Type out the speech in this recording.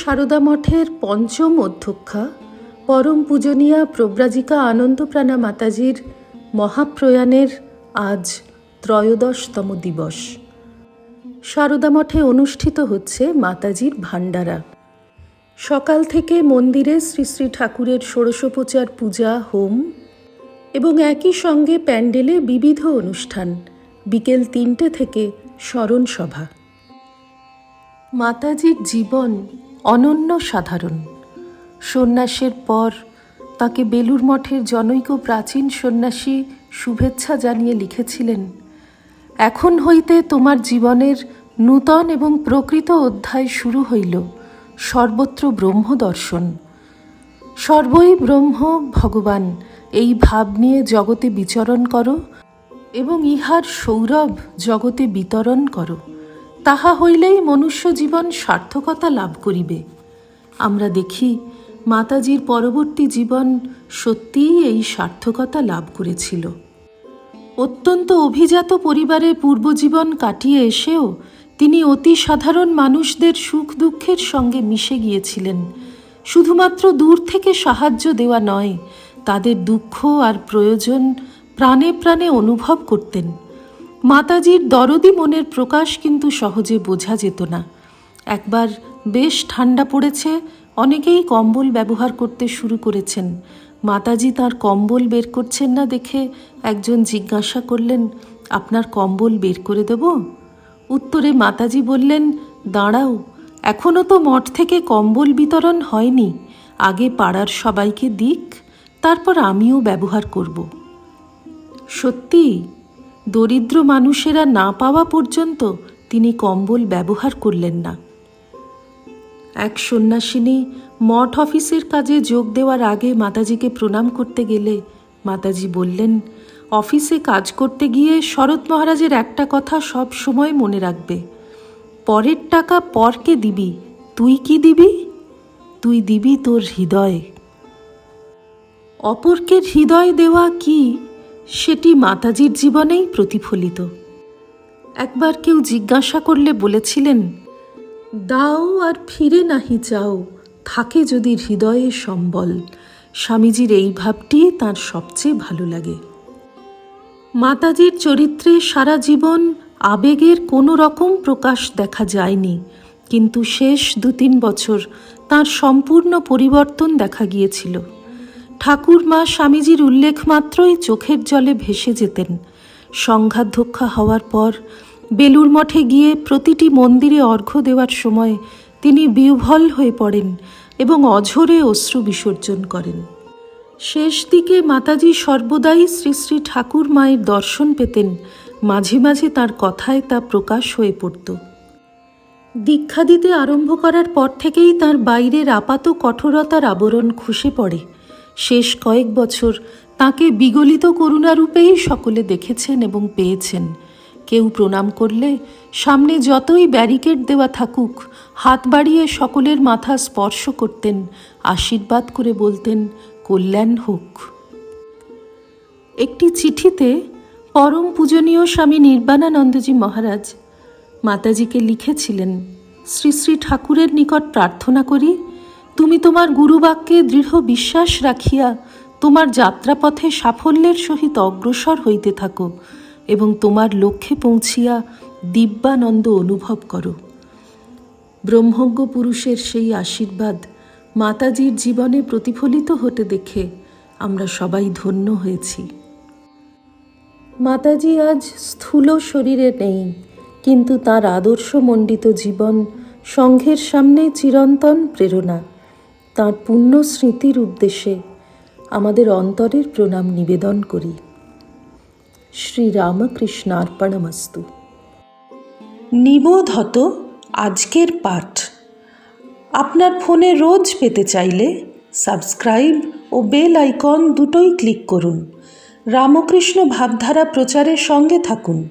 সারদা মঠের পঞ্চম অধ্যক্ষা, পরম পূজনীয়া প্রব্রাজিকা আনন্দপ্রাণা মাতাজির মহাপ্রয়াণের আজ ত্রয়োদশতম দিবস। সারদা মঠে অনুষ্ঠিত হচ্ছে মাতাজির ভাণ্ডারা। সকাল থেকে মন্দিরে শ্রী শ্রী ঠাকুরের ষোড়শোপচার পূজা, হোম এবং একই সঙ্গে প্যান্ডেলে বিবিধ অনুষ্ঠান, বিকেল তিনটে থেকে স্মরণ সভা মাতাজির জীবন অনন্য সাধারণ। সন্ন্যাসের পর তাকে বেলুর মঠের জনৈক প্রাচীন সন্ন্যাসী শুভেচ্ছা জানিয়ে লিখেছিলেন, এখন হইতে তোমার জীবনের নূতন এবং প্রকৃত অধ্যায় শুরু হইল, সর্বত্র ব্রহ্ম দর্শন। সর্বই ব্রহ্ম ভগবান, এই ভাব নিয়ে জগতে বিচরণ করো এবং ইহার সৌরভ জগতে বিতরণ করো। তাহা হইলেই মনুষ্য জীবন সার্থকতা লাভ করিবে। আমরা দেখি, মাতাজির পরবর্তী জীবন সত্যিই এই সার্থকতা লাভ করেছিল। অত্যন্ত অভিজাত পরিবারে পূর্বজীবন কাটিয়ে এসেও তিনি অতি সাধারণ মানুষদের সুখ দুঃখের সঙ্গে মিশে গিয়েছিলেন। শুধুমাত্র দূর থেকে সাহায্য দেওয়া নয়, তাদের দুঃখ আর প্রয়োজন প্রাণে প্রাণে অনুভব করতেন। মাতাজির দরদি মনের প্রকাশ কিন্তু সহজে বোঝা যেত না। একবার বেশ ঠান্ডা পড়েছে, অনেকেই কম্বল ব্যবহার করতে শুরু করেছেন। মাতাজি তার কম্বল বের করছেন না দেখে একজন জিজ্ঞাসা করলেন, আপনার কম্বল বের করে দেব? উত্তরে মাতাজি বললেন, দাঁড়াও এখনও তো মঠ থেকে কম্বল বিতরণ হয়নি। আগে পাড়ার সবাইকে দিক, তারপর আমিও ব্যবহার করব। সত্যি? দরিদ্র মানুষেরা না পাওয়া পর্যন্ত তিনি কম্বল ব্যবহার করলেন না। এক সন্ন্যাসিনী মঠ অফিসের কাজে যোগ দেওয়ার আগে মাতাজিকে প্রণাম করতে গেলে মাতাজি বললেন, অফিসে কাজ করতে গিয়ে শরৎ মহারাজের একটা কথা সব সময় মনে রাখবে। পরের টাকা পরকে দিবি, তুই কি দিবি? তুই দিবি তোর হৃদয়। অপরকে হৃদয় দেওয়া কি সেটি মাতাজির জীবনেই প্রতিফলিত। একবার কেউ জিজ্ঞাসা করলে বলেছিলেন, দাও আর ফিরে নাহি চাও থাকে যদি হৃদয়ে সম্বল। স্বামীজির এই ভাবটি তার সবচেয়ে ভালো লাগে। মাতাজির চরিত্রে সারা জীবন আবেগের কোনো রকম প্রকাশ দেখা যায়নি, কিন্তু শেষ দু তিন বছর তার সম্পূর্ণ পরিবর্তন দেখা গিয়েছিল। ঠাকুর মা স্বামীজির উল্লেখ মাত্রই চোখের জলে ভেসে যেতেন। সংঘাধ্যক্ষা হওয়ার পর বেলুর মঠে গিয়ে প্রতিটি মন্দিরে অর্ঘ্য দেওয়ার সময় তিনি বিহ্বল হয়ে পড়েন এবং অঝরে অশ্রু বিসর্জন করেন। শেষ দিকে মাতাজি সর্বদাই শ্রী শ্রী ঠাকুর মায়ের দর্শন পেতেন, মাঝে মাঝে তার কথায় তা প্রকাশ হয়ে পড়ত। দীক্ষা দিতে আরম্ভ করার পর থেকেই তার বাইরের আপাত কঠোরতার আবরণ খসে পড়ে। শেষ কয়েক বছর তাকে বিগলিত করুণারূপেই সকলে দেখেছেন এবং পেয়েছেন। কেউ প্রণাম করলে সামনে যতই ব্যারিকেড দেওয়া থাকুক, হাত বাড়িয়ে সকলের মাথা স্পর্শ করতেন, আশীর্বাদ করে বলতেন, কল্যাণ হোক। একটি চিঠিতে পরম পূজনীয় স্বামী নির্বাণানন্দজি মহারাজ মাতাজিকে লিখেছিলেন, শ্রী শ্রী ঠাকুরের নিকট প্রার্থনা করি তুমি তোমার গুরুবাক্যে দৃঢ় বিশ্বাস রাখিয়া তোমার যাত্রাপথে সাফল্যের সহিত অগ্রসর হইতে থাকো এবং তোমার লক্ষ্যে পৌঁছিয়া দিব্যানন্দ অনুভব করো। ব্রহ্মজ্ঞ পুরুষের সেই আশীর্বাদ মাতাজির জীবনে প্রতিফলিত হতে দেখে আমরা সবাই ধন্য হয়েছি। মাতাজি আজ স্থূল শরীরে নেই, কিন্তু তার আদর্শমণ্ডিত জীবন সংঘের সামনে চিরন্তন প্রেরণা। তাঁর পুণ্য স্মৃতির উদ্দেশ্যে আমাদের অন্তরের প্রণাম নিবেদন করি। শ্রীরামকৃষ্ণার্পণমস্তু। নিবোধত আজকের পাঠ। আপনার ফোনে রোজ পেতে চাইলে সাবস্ক্রাইব ও বেল আইকন দুটোই ক্লিক করুন। রামকৃষ্ণ ভাবধারা প্রচারের সঙ্গে থাকুন।